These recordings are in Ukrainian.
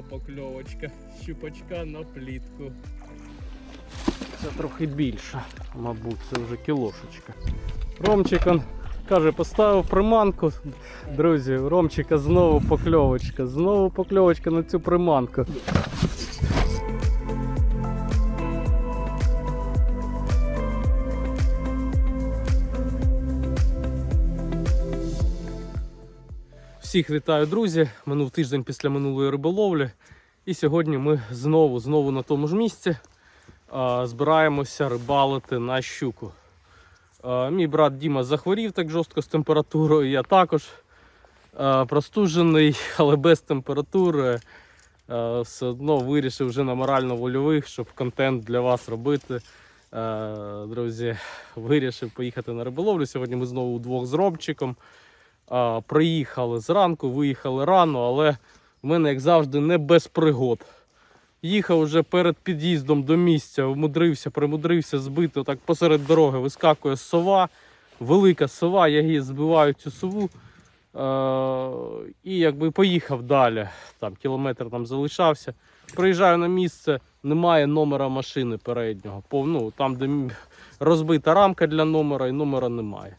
Перша покльовочка. Щупачка на плітку. Це трохи більше, мабуть, це вже кілошечка. Ромчик он, каже, поставив приманку. Друзі, Ромчика знову покльовочка. Знову покльовочка на цю приманку. Всіх вітаю, друзі! Минув тиждень після минулої риболовлі. І сьогодні ми знову, знову на тому ж місці а, збираємося рибалити на щуку. А, мій брат Діма захворів так жорстко з температурою. Я також а, простужений, але без температури. А, все одно вирішив вже на морально-вольових, щоб контент для вас робити. А, друзі, вирішив поїхати на риболовлю. Сьогодні ми знову удвох з Робчиком. А, приїхали зранку, виїхали рано, але в мене, як завжди, не без пригод. Їхав уже перед під'їздом до місця, вмудрився, примудрився збити так посеред дороги. Вискакує сова, велика сова, я її збиваю цю сову. Е- і якби поїхав далі. Там кілометр там залишався. Приїжджаю на місце, немає номера машини переднього. Ну, там, де розбита рамка для номера, і номера немає.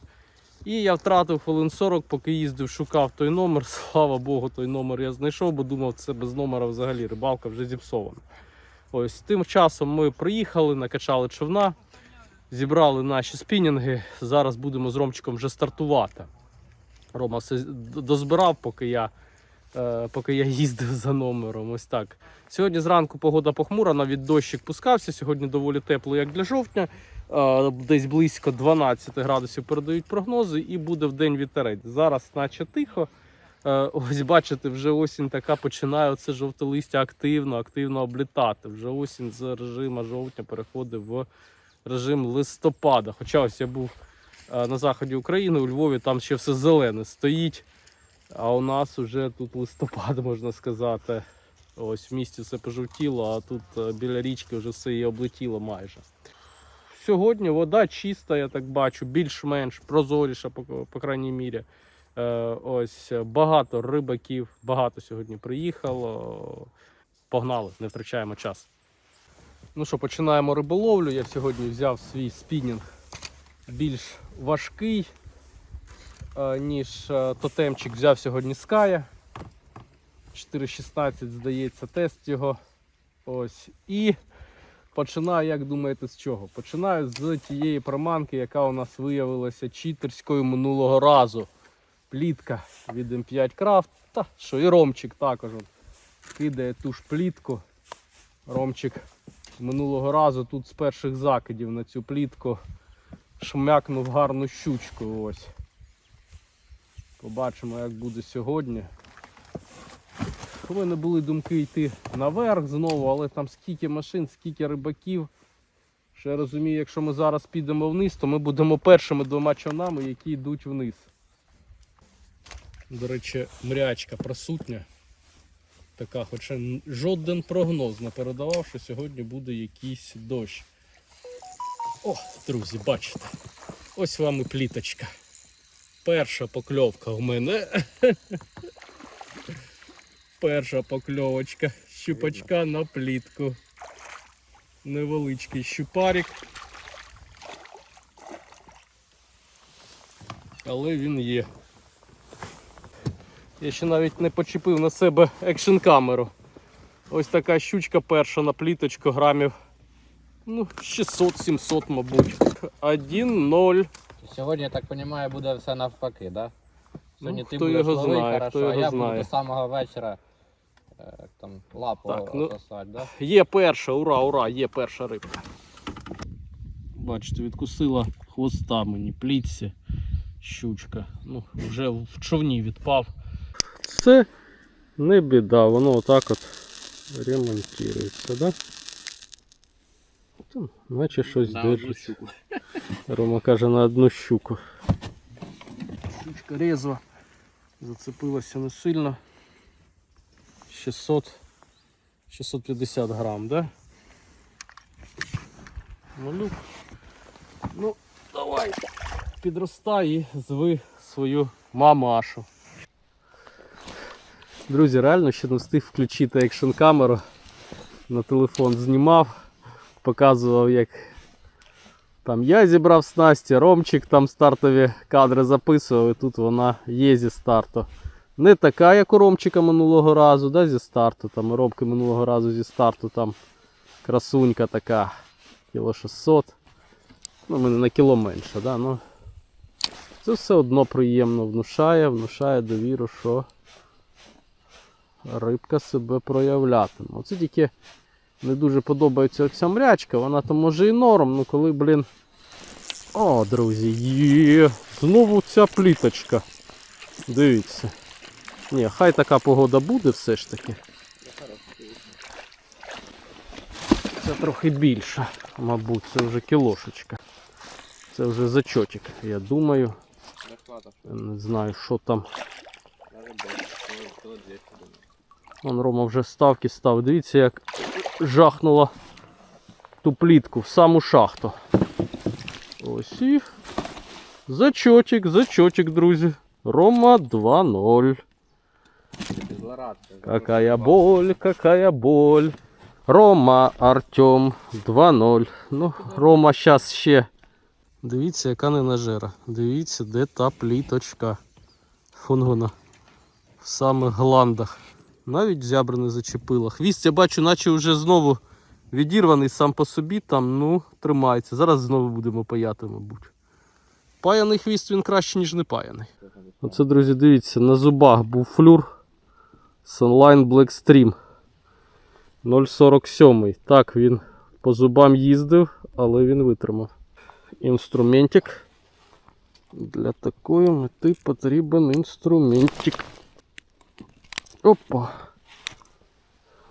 І я втратив хвилин 40, поки їздив, шукав той номер. Слава Богу, той номер я знайшов, бо думав, це без номера взагалі рибалка вже зіпсована. Ось тим часом ми приїхали, накачали човна, зібрали наші спінінги. Зараз будемо з Ромчиком вже стартувати. Рома все дозбирав, поки я, поки я їздив за номером. Ось так. Сьогодні зранку погода похмура, навіть дощик пускався. Сьогодні доволі тепло, як для жовтня. Е, Десь близько 12 градусів передають прогнози, і буде в день вітерець. Зараз, наче тихо. Е, Ось бачите, вже осінь така починає оце жовте листя активно, активно облітати. Вже осінь з режиму жовтня переходить в режим листопада. Хоча ось я був е, на заході України, у Львові, там ще все зелене стоїть. А у нас вже тут листопад, можна сказати. Ось в місті все пожовтіло, а тут е, біля річки вже все і облетіло майже. Сьогодні вода чиста, я так бачу, більш-менш прозоріша, по, по крайній мірі. Е, ось багато рибаків, багато сьогодні приїхало. Погнали, не втрачаємо час. Ну що, починаємо риболовлю. Я сьогодні взяв свій спінінг більш важкий, ніж е, тотемчик взяв сьогодні Ская. 4.16, здається, тест його. Ось. І починаю, як думаєте, з чого? Починаю з тієї приманки, яка у нас виявилася читерською минулого разу. Плітка від М5 Craft. Та що і Ромчик також кидає ту ж плітку. Ромчик минулого разу тут з перших закидів на цю плітку шмякнув гарну щучку. Ось. Побачимо, як буде сьогодні. У мене були думки йти наверх знову, але там скільки машин, скільки рибаків. Що я розумію, якщо ми зараз підемо вниз, то ми будемо першими двома човнами, які йдуть вниз. До речі, мрячка присутня. Така, хоча жоден прогноз не передавав, що сьогодні буде якийсь дощ. О, друзі, бачите. Ось вам і пліточка. Перша покльовка у мене. Перша покльовочка. Щупачка на плітку. Невеличкий щупарик. Але він є. Я ще навіть не почепив на себе екшн камеру. Ось така щучка перша на пліточку грамів. Ну, 600-700, мабуть. 1-0. Сьогодні, я так розумію, буде все навпаки, да? Сьогодні Ну, ти хто будеш його ловити знає, хорошо, хто його а я буду знає. до самого вечора е, там, лапу Так, ну, сосати, да? Є перша, ура, ура, є перша рибка. Бачите, відкусила хвоста мені, плітці, щучка. Ну, вже в човні відпав. Це не біда, воно отак от ремонтується, да? Там, наче щось держиться. Рома каже на одну щуку. Щучка резва. Зацепилася не сильно. 600 650 грам, да? Малюк. Ну, давай. Підростай і зви свою мамашу. Друзі, реально ще не встиг включити екшн камеру. На телефон знімав, показував, як там я зібрав снасті, Ромчик там стартові кадри записував, і тут вона є зі старту. Не така, як у Ромчика минулого разу, да, зі старту. Там у Ромки минулого разу зі старту там красунька така. Кіло 600. Ну, мене на кіло менше, да, ну. Це все одно приємно внушає, внушає довіру, що рибка себе проявлятиме. Оце тільки не дуже подобається оця мрячка, вона там може і норм, ну коли, блін. О, друзі, є! Знову ця пліточка. Дивіться. Ні, хай така погода буде все ж таки. Це трохи більше, мабуть, це вже кілошечка. Це вже зачотик, я думаю. Не знаю, що там. Вон Рома вже ставки став. Дивіться, як жахнуло ту плітку в саму шахту. Ось і. Зачотик, зачотик, друзі. Рома 2-0. Какая боль, какая боль. Рома Артем 2-0. Ну, Рома зараз ще. Дивіться, яка ненажера. Дивіться, де та пліточка. Вон вона. В самих гландах. Навіть зябра не зачепила. Хвіст я бачу, наче вже знову відірваний сам по собі, там, ну, тримається. Зараз знову будемо паяти, мабуть. Паяний хвіст він краще, ніж не паяний. Оце, друзі, дивіться, на зубах був флюр. Sunline Blackstream 0,47. Так, він по зубам їздив, але він витримав. Інструментик. Для такої мети потрібен інструментик. Опа.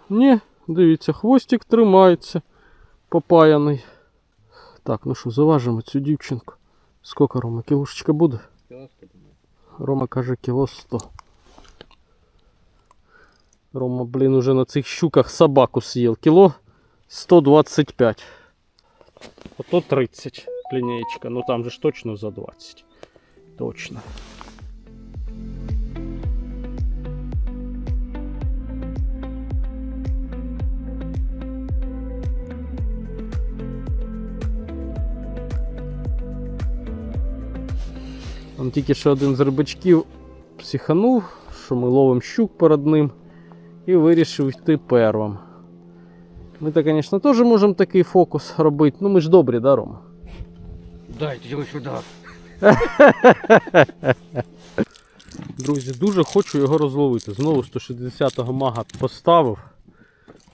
Ні, дивіться, хвостик тримається. Попаяний. Так, ну що, заважимо цю дівчинку. Скільки Рома? Кілошечка буде? Рома каже кіло 100. Рома, блін, уже на цих щуках собаку съел. Кіло 125. Ото 30 лінеєчка. Ну там же ж точно за 20. Точно. Он тільки що один з рибачків психанув, що ми ловимо щук перед ним і вирішив йти первим. Ми то, звісно, теж можемо такий фокус робити. Ну ми ж добрі, да, Рома? Дайте його сюди. Друзі, дуже хочу його розловити. Знову 160-го мага поставив.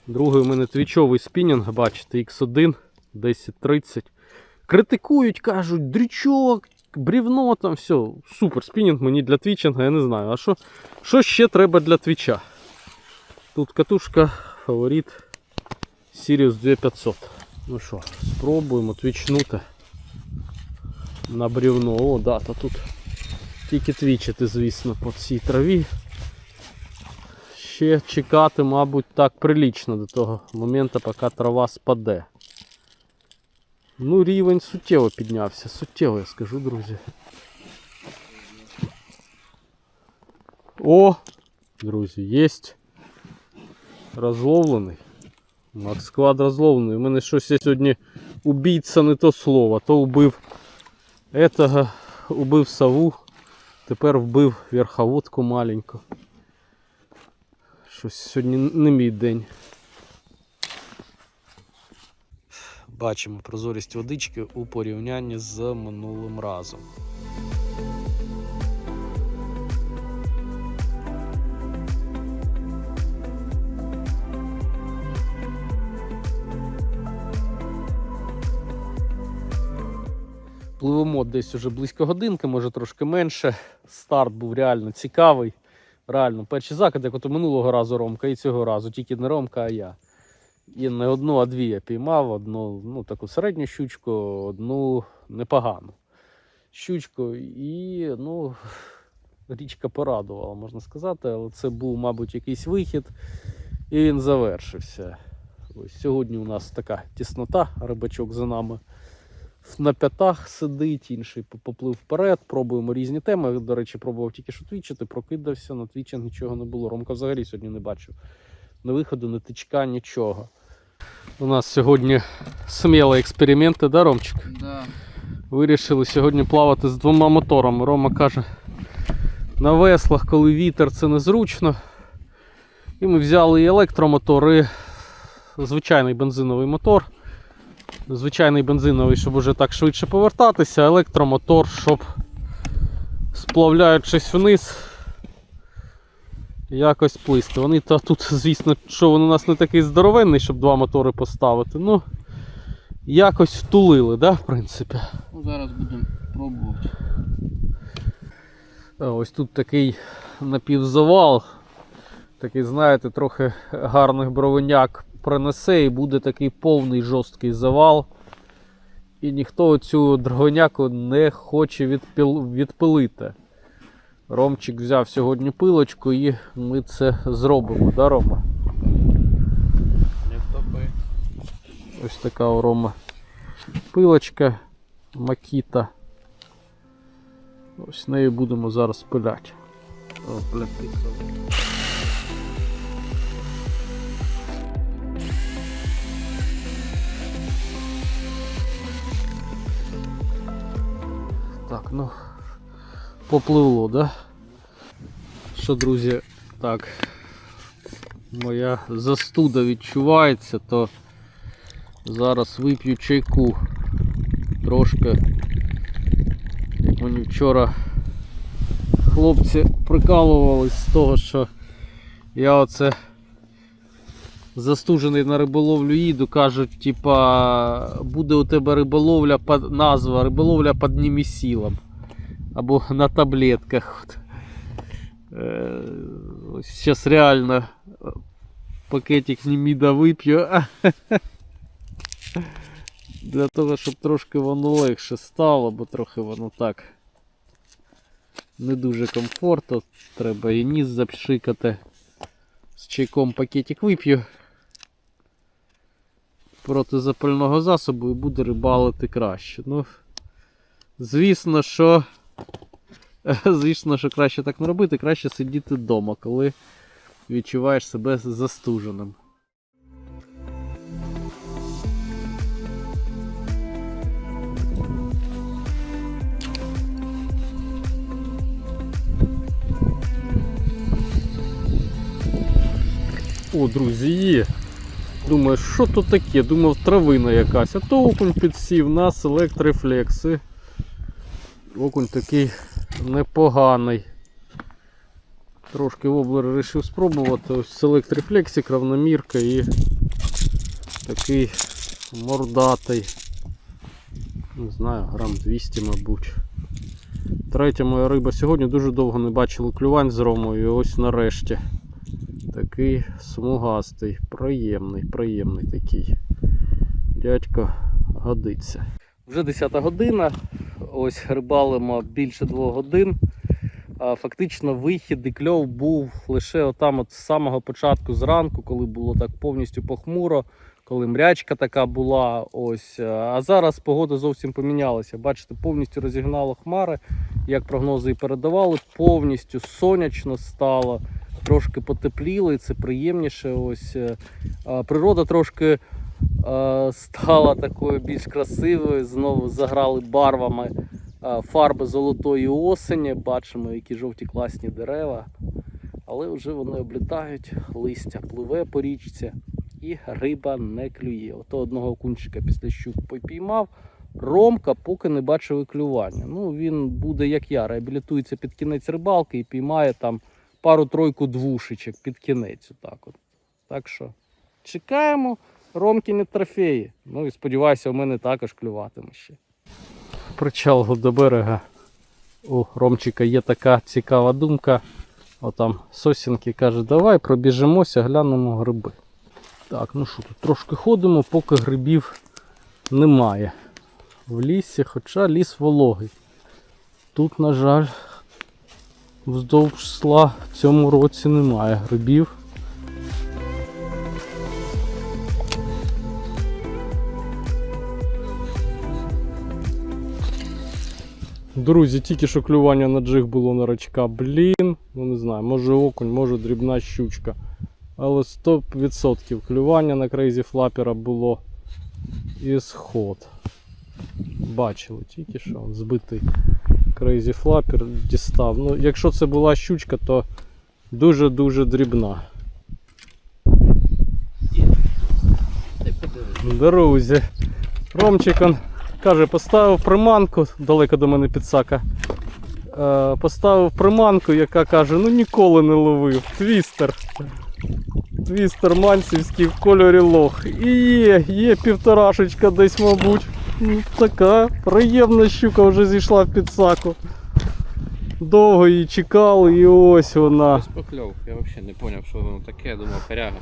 Другий у мене твічовий спінінг, бачите, X1 1030. Критикують, кажуть, дрючок, брівно там, все. Супер спінінг мені для твічинга, я не знаю. А що, що ще треба для твіча? Тут катушка, фаворит Sirius 2500. Ну що, спробуємо твічнути на брівно. О, да, та тут тільки твічити, звісно, по цій траві. Ще чекати, мабуть, так прилічно до того моменту, поки трава спаде. Ну, рівень суттєво піднявся. Суттєво, я скажу, друзі. О! Друзі, єсть. Розловлений. Макс склад розловлений. У мене щось я сьогодні убійця не то слово. То убив этого, убив сову. Тепер вбив верховодку маленьку. Щось сьогодні не мій день. Бачимо прозорість водички у порівнянні з минулим разом. Пливемо десь уже близько годинки, може трошки менше. Старт був реально цікавий. Реально, перші закиди, як от минулого разу Ромка і цього разу, тільки не Ромка, а я. І не одну, а дві я піймав, одну ну, таку середню щучку, одну непогану щучку. І ну, річка порадувала, можна сказати, але це був, мабуть, якийсь вихід, і він завершився. Ось Сьогодні у нас така тіснота, рибачок за нами на п'ятах сидить, інший поплив вперед, пробуємо різні теми. До речі, пробував тільки що твічити, прокидався, на твічі нічого не було. Ромка взагалі сьогодні не бачив. Не виходу, не тичка, нічого. У нас сьогодні смілі експерименти, да, Ромчик? Да. Вирішили сьогодні плавати з двома моторами. Рома каже, на веслах, коли вітер, це незручно. І ми взяли і електромотор, і звичайний бензиновий мотор. Звичайний бензиновий, щоб уже так швидше повертатися, електромотор, щоб сплавляючись вниз, якось плисти. Вони то тут, звісно, що він у нас не такий здоровенний, щоб два мотори поставити. Ну, якось втулили, да, в принципі. Ну, зараз будемо пробувати. Ось тут такий напівзавал. Такий, знаєте, трохи гарних бровиняк принесе і буде такий повний жорсткий завал. І ніхто цю драгоняку не хоче відпіл... відпилити. Ромчик взяв сьогодні пилочку і ми це зробимо, да, Рома? Не втопи. Ось така у Роми пилочка Макіта. Ось нею будемо зараз пиляти. О, пляпи. Так, ну попливло, да? Що, друзі, так. Моя застуда відчувається, то зараз вип'ю чайку. Трошки. Як мені вчора хлопці прикалувались з того, що я оце застужений на риболовлю їду, кажуть, типа, буде у тебе риболовля назва риболовля під німісілом. Або на таблетках. От. Е, ось зараз реально е, пакетик німіда вип'ю. Для того, щоб трошки воно легше стало, бо трохи воно так не дуже комфортно. Треба і ніс запшикати. З чайком пакетик вип'ю проти запального засобу і буде рибалити краще. Ну, звісно, що. Звісно, що краще так не робити, краще сидіти вдома, коли відчуваєш себе застуженим. О, друзі. Думаю, що то таке? Думав, травина якась. А то окунь підсів, нас електрорефлекси. Окунь такий непоганий. Трошки воблер вирішив спробувати. Ось селект-рефлексик, равномірка і такий мордатий. Не знаю, грам 200, мабуть. Третя моя риба сьогодні дуже довго не бачили клювань з ромою. І ось нарешті. Такий смугастий, приємний, приємний такий. Дядько годиться. Вже 10 година. Ось рибалимо більше 2 годин. Фактично вихід і кльов був лише отам от з самого початку зранку, коли було так повністю похмуро, коли мрячка така була. Ось. А зараз погода зовсім помінялася. Бачите, повністю розігнало хмари, як прогнози і передавали, повністю сонячно стало трошки потепліло, і це приємніше. Ось е, природа трошки стала такою більш красивою. Знову заграли барвами е, фарби золотої осені. Бачимо, які жовті класні дерева. Але вже вони облітають, листя пливе по річці і риба не клює. Ото одного кунчика після щук попіймав. Ромка поки не бачив клювання. Ну, він буде, як я, реабілітується під кінець рибалки і піймає там пару-тройку двушечок під кінець. Отак от. Так що чекаємо Ромкіні трофеї. Ну і сподіваюся, у мене також клюватиме ще. Причал до берега. У Ромчика є така цікава думка. Отам сосінки каже, давай пробіжимося, глянемо гриби. Так, ну що тут трошки ходимо, поки грибів немає. В лісі, хоча ліс вологий. Тут, на жаль, вздовж сла в цьому році немає грибів. Друзі, тільки що клювання на джиг було на рачка. Блін, ну не знаю, може окунь, може дрібна щучка. Але 100% клювання на крейзі флапера було і сход. Бачили тільки що збитий крейзі флапер дістав. Ну, якщо це була щучка, то дуже-дуже дрібна. Друзі, Ромчик он каже, поставив приманку, далеко до мене підсака. Е, поставив приманку, яка каже, ну ніколи не ловив. Твістер. Твістер мансівський в кольорі лох. І є, є півторашечка десь, мабуть. Ну, така приємна щука вже зійшла в підсаку. Довго її чекали і ось вона. Я взагалі не зрозумів, що воно таке, я думав, коряга.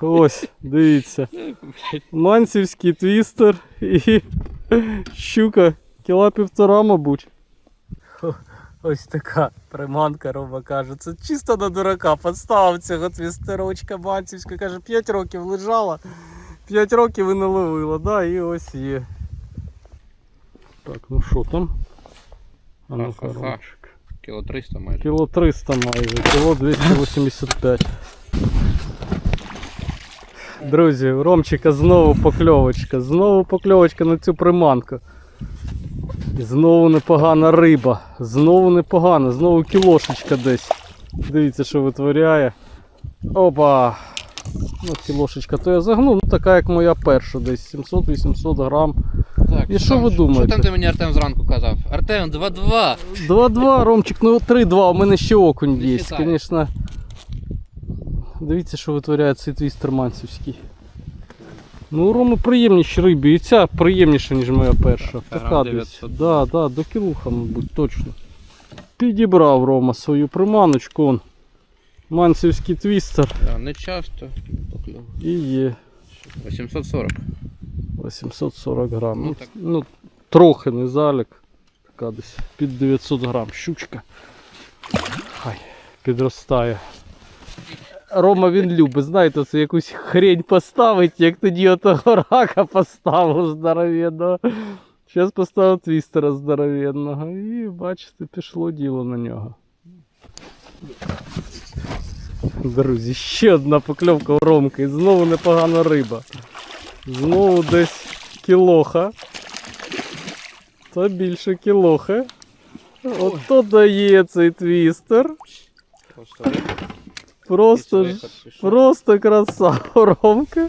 Ось, дивіться. Блядь, Мансівський твістер і щука кіла півтора, мабуть. Ось така приманка Рома каже. Це чисто на дурака. Поставив цього твістерочка мансівська. Каже, 5 років лежала, 5 років і не ловила, да, і ось є. Так, ну що там? А ну. Кіло 300 майже. Кіло 300 майже, кіло 285. Друзі, у Ромчика знову покльовочка, знову покльовочка на цю приманку. І знову непогана риба, знову непогана, знову кілошечка десь. Дивіться, що витворяє. Опа! Ну, кілошечка, то я загнув, ну така як моя перша, десь 700-800 грам. Так, І що ви думаєте? Що там ти мені Артем зранку казав? Артем, 2-2. 2-2, Ромчик, ну 3-2, у мене ще окунь є, звісно. Дивіться, що витворяє цей твістер мансівський. Ну, у Роми приємніші рибі, і ця приємніша, ніж моя перша. Така десь. Да, да, до кілуха, мабуть, точно. Підібрав Рома свою приманочку. Он. Мансівський твістер. Да, не часто. І є 840. 840 грам. Ну, Ну, так. ну, трохи не залік. Така десь під 900 грам щучка. Хай підростає. Рома він любить, знаєте, це якусь хрень поставить, як тоді отого рака поставив здоровенного. Зараз поставив твістера здоровенного. І бачите, пішло діло на нього. Друзі, ще одна покльовка у Ромки. І знову непогана риба. Знову десь кілоха. Та більше кілохи. Ото дає цей твістер. Просто ж- просто краса Ромка.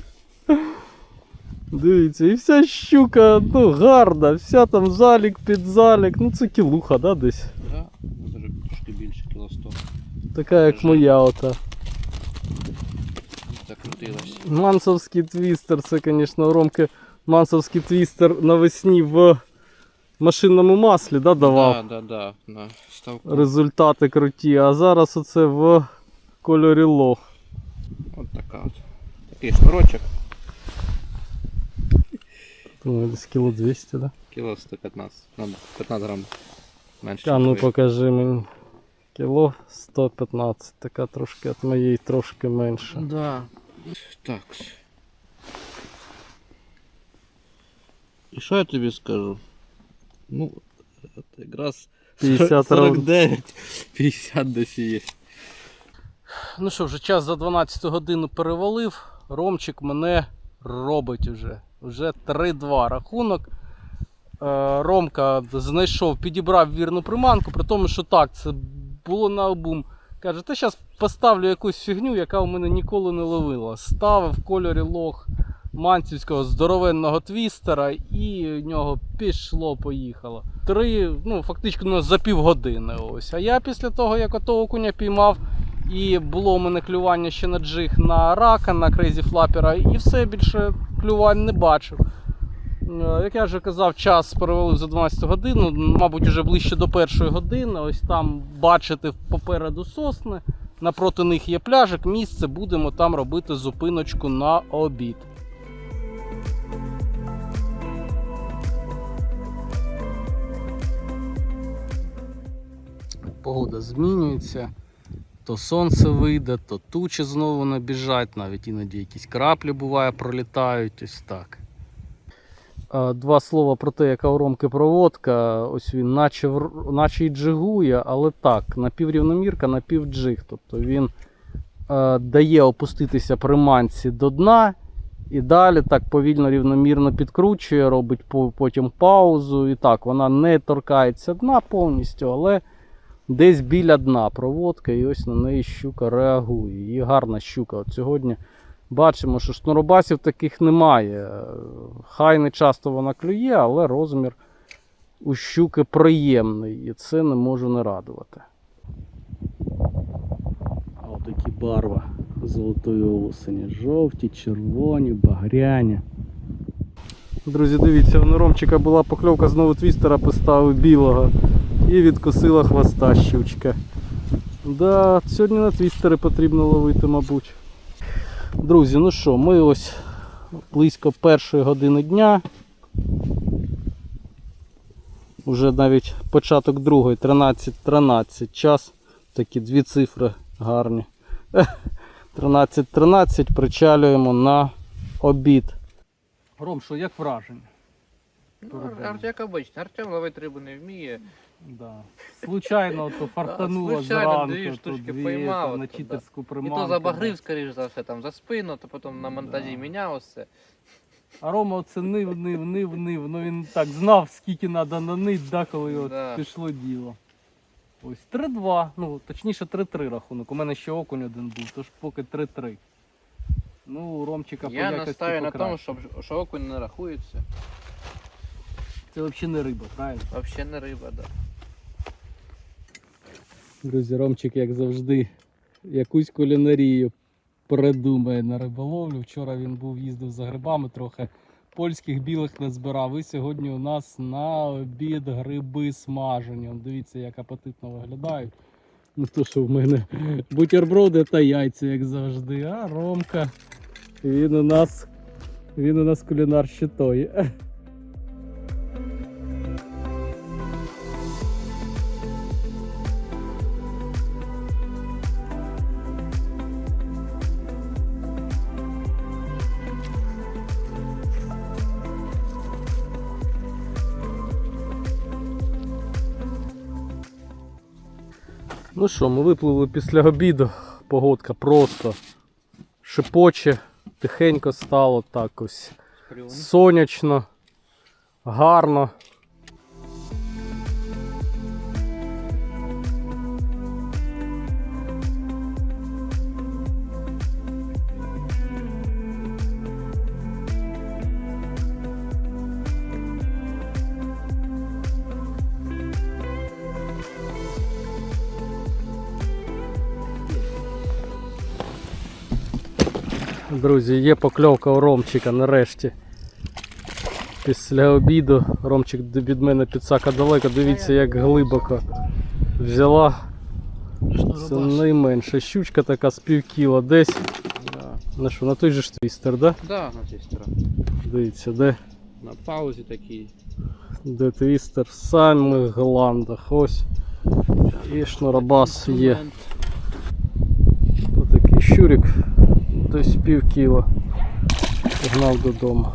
Дивіться, і вся щука ну, гарна, вся там залік під залік. Ну це кілуха, да, десь? Да, ну, трошки більше, кіло 100. Така як моя ота. Закрутилась. Мансовський твістер, це, звісно, у Ромки мансовський твістер навесні в машинному маслі да, давав. Да, да, да, на ставку. результати круті, а зараз оце в кольорі лох. От така от. Такий шнурочок, Ну, десь кіло 200, да? кіло 115. Ну, 15 грам. Менше. А ну ніж ви. покажи мені. Кіло 115, така трошки від моєї трошки менша. Да. Так. І що я тобі скажу? Ну, от якраз 50 раунд. 49, 50 десь є. Ну що, вже час за 12 годину перевалив. Ромчик мене робить уже. Вже 3-2 рахунок. Е, Ромка знайшов, підібрав вірну приманку, при тому, що так, це було на обум. Каже, та зараз поставлю якусь фігню, яка у мене ніколи не ловила. Ставив в кольорі лох манцівського здоровенного твістера, і в нього пішло, поїхало. Три, ну фактично за півгодини. Ось. А я після того, як ото окуня піймав, і було у мене клювання ще на джиг на рака, на крейзі флапера, і все більше клювань не бачив. Е, Як я вже казав, час перевалив за 12 годину, мабуть, вже ближче до першої години. Ось там бачите попереду сосни. Напроти них є пляжик, місце, будемо там робити зупиночку на обід. Погода змінюється. То сонце вийде, то тучі знову набіжать, навіть іноді якісь краплі буває пролітають, ось так. Два слова про те, яка у Ромки проводка. Ось він наче, наче й джигує, але так, напіврівномірка, напівджиг. Тобто він е, дає опуститися приманці до дна і далі так повільно рівномірно підкручує, робить потім паузу. І так, вона не торкається дна повністю, але десь біля дна проводка, і ось на неї щука реагує. І гарна щука. От сьогодні бачимо, що шнуробасів таких немає. Хай не часто вона клює, але розмір у щуки приємний, і це не можу не радувати. А отакі барва золотої осені. Жовті, червоні, багряні. Друзі, дивіться, у Ромчика була покльовка знову твістера, поставив білого і відкосила хвоста щучка. Да, сьогодні на твістери потрібно ловити, мабуть. Друзі, ну що, ми ось близько першої години дня. Уже навіть початок другої, 13-13 час. Такі дві цифри гарні. 13-13 причалюємо на обід. Ром, що як враження? Ну. Як обично, Артем ловити рибу не вміє. Да. Случайно то фартануло случайно зранку, дві то дві, поймав, то на то да. читерську І то забагрив, скоріш за все, там за спину, то потім на монтажі Да. міняв все. А Рома оце нив, нив, нив, нив. Ну він так знав, скільки треба нанить, да, коли от Да. пішло діло. Ось 3-2, ну точніше 3-3 рахунок. У мене ще окунь один був, тож поки 3-3. Ну, у Ромчика Я настаю на тому, щоб, що окунь не рахується. Це взагалі не риба, правильно? Взагалі не риба, да. Друзі, Ромчик, як завжди, якусь кулінарію придумає на риболовлю. Вчора він був їздив за грибами трохи. Польських білих не збирав. І сьогодні у нас на обід гриби смажені. Дивіться, як апетитно виглядають. Ну то що в мене бутерброди та яйця, як завжди. А Ромка. Він у нас. Він у нас кулінар ще. Ну що, ми випливли після обіду. Погодка просто шипоче, тихенько стало так ось. Сонячно, гарно. Друзі, є покльовка у Ромчика нарешті. Після обіду Ромчик від мене підсака далеко, дивіться як глибоко взяла. Це найменша щучка така з пів кіла десь. На що, на той же ж твістер, да? Да, на стороні. Дивіться, де, На паузі такий. де твістер в самих гландах. Ось. І шнурабас є. Інструмент. Отакий щурик, десь пів кіла. Погнав додому.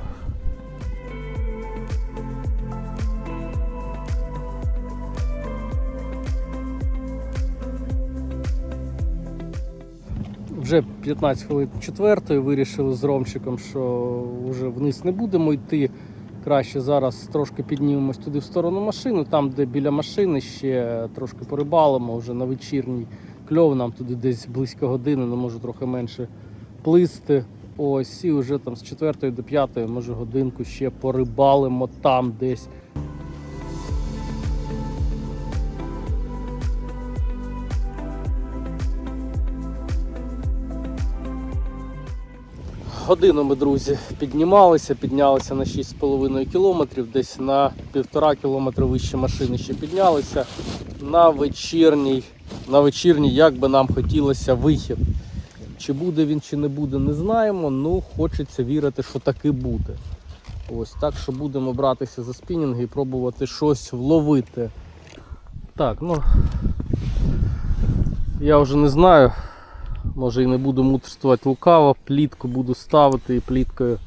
Вже 15 хвилин четвертої вирішили з Ромчиком, що вже вниз не будемо йти. Краще зараз трошки піднімемось туди в сторону машини, там, де біля машини ще трошки порибалимо вже на вечірній кльов нам туди десь близько години, не можу трохи менше плисти. Ось і вже там з 4 до 5, може годинку ще порибалимо там десь. Годину ми, друзі, піднімалися, піднялися на 6,5 кілометрів, десь на півтора кілометра вище машини ще піднялися. На вечірній, на вечірній, як би нам хотілося, вихід. Чи буде він, чи не буде, не знаємо. Ну, хочеться вірити, що таки буде. Ось так, що будемо братися за спінінги і пробувати щось вловити. Так, ну я вже не знаю. Може і не буду мудрствувати лукаво, плітку буду ставити і пліткою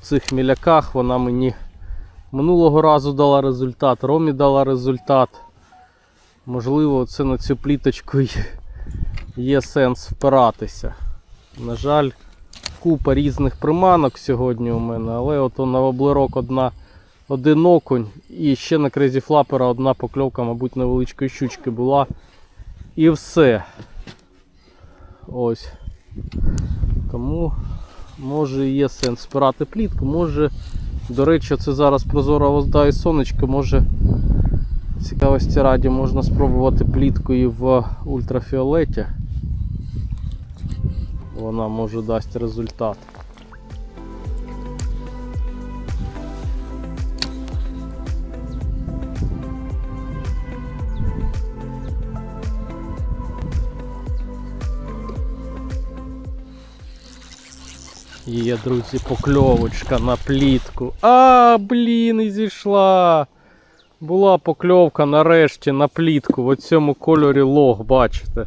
в цих міляках вона мені Минулого разу дала результат, Ромі дала результат. Можливо, це на цю пліточку й є сенс впиратися. На жаль, купа різних приманок сьогодні у мене, але от на воблерок одна, один окунь і ще на крезі флапера одна покльовка, мабуть, невеличкої щучки була. І все. Ось. Тому може є сенс спирати плітку, може, до речі, це зараз прозора вода і сонечко, може цікавості раді можна спробувати пліткою в ультрафіолеті. Вона може дасть результат. Є, друзі, покльовочка на плітку. А, блін, і зійшла. Була покльовка нарешті на плітку в цьому кольорі лог, бачите.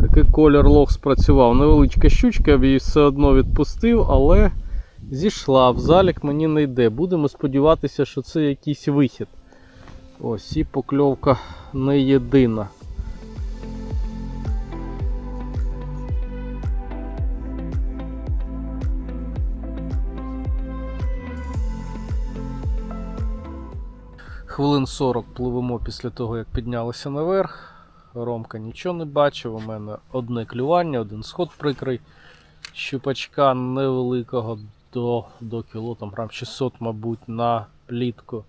Такий колір лог спрацював. Невеличка щучка, я б її все одно відпустив, але зійшла. В залік мені не йде. Будемо сподіватися, що це якийсь вихід. Ось і покльовка не єдина. Хвилин 40 пливемо після того, як піднялися наверх. Ромка нічого не бачив. У мене одне клювання, один сход прикрий. Щупачка невеликого до, до кіло, там грам 600, мабуть, на плітку.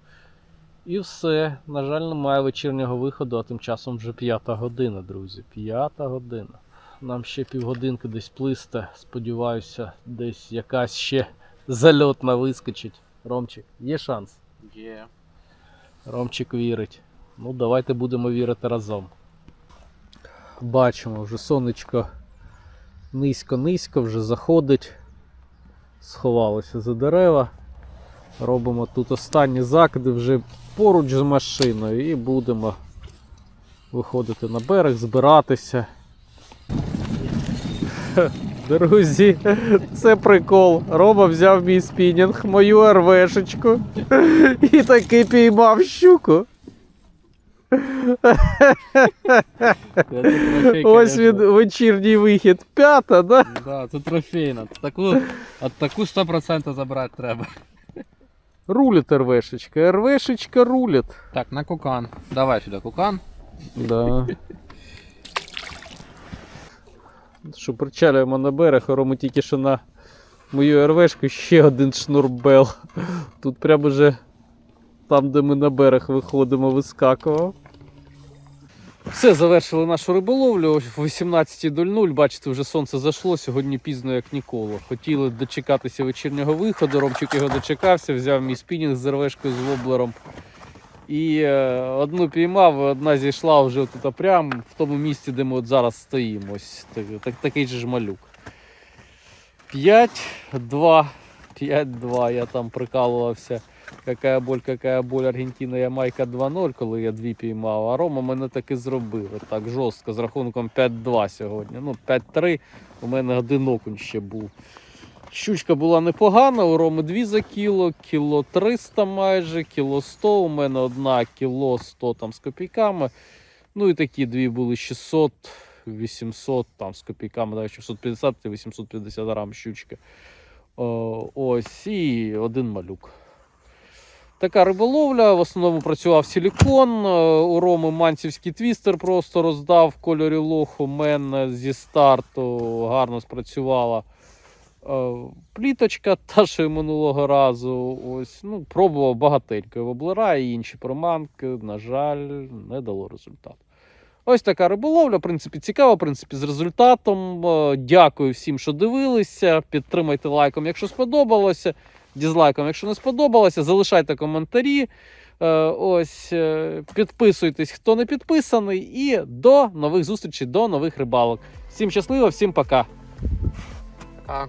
І все. На жаль, немає вечірнього виходу, а тим часом вже п'ята година, друзі. П'ята година. Нам ще півгодинки десь плисти. Сподіваюся, десь якась ще зальотна вискочить. Ромчик, є шанс? Є. Ромчик вірить. Ну, давайте будемо вірити разом. Бачимо, вже сонечко низько-низько вже заходить. Сховалося за дерева. Робимо тут останні закиди вже поруч з машиною і будемо виходити на берег, збиратися. Друзі, це прикол. Рома взяв мій спінінг, мою РВшечку і таки піймав щуку. Ось він вечірній вихід. П'ята, да? Да, це трофейна. Таку, от таку 100% забрати треба. Рулить РВшечка. РВшечка рулить. Так, на кукан. Давай сюди кукан. Да. Що причалюємо на берег, а тільки що на мою РВшку ще один шнурбел. Тут прямо вже там, де ми на берег виходимо, вискакував. Все, завершили нашу риболовлю. В 18.00. Бачите, вже сонце зайшло. Сьогодні пізно, як ніколи. Хотіли дочекатися вечірнього виходу. Ромчик його дочекався, взяв мій спінінг з рвешкою з воблером. І е, одну піймав, одна зійшла вже тут прямо в тому місці, де ми от зараз стоїмо. Ось так, так, такий же ж малюк. 5-2. 5-2. Я там прикалувався. Какая боль, какая боль, Аргентина, Ямайка 2-0, коли я дві піймав. А Рома мене таки зробив. Так жорстко, з рахунком 5-2 сьогодні. Ну, 5-3. У мене один окунь ще був. Щучка була непогана, у Роми 2 за кіло, кіло 300 майже, кіло 100, у мене одна кіло 100 там з копійками. Ну і такі дві були 600, 800 там з копійками, навіть 650 і 850 грам щучки. О, ось і один малюк. Така риболовля, в основному працював силікон. е, У Роми манцівський твістер просто роздав в кольорі лоху. Мен зі старту гарно спрацювала. Е, Пліточка, та що минулого разу. Ось, ну, пробував багатенько і воблера і інші приманки. На жаль, не дало результату. Ось така риболовля, в принципі, цікава, в принципі, з результатом. Е, Дякую всім, що дивилися. Підтримайте лайком, якщо сподобалося. Дізлайком, якщо не сподобалося, залишайте коментарі. Е, Ось, підписуйтесь, хто не підписаний. І до нових зустрічей, до нових рибалок. Всім щасливо, всім пока. А.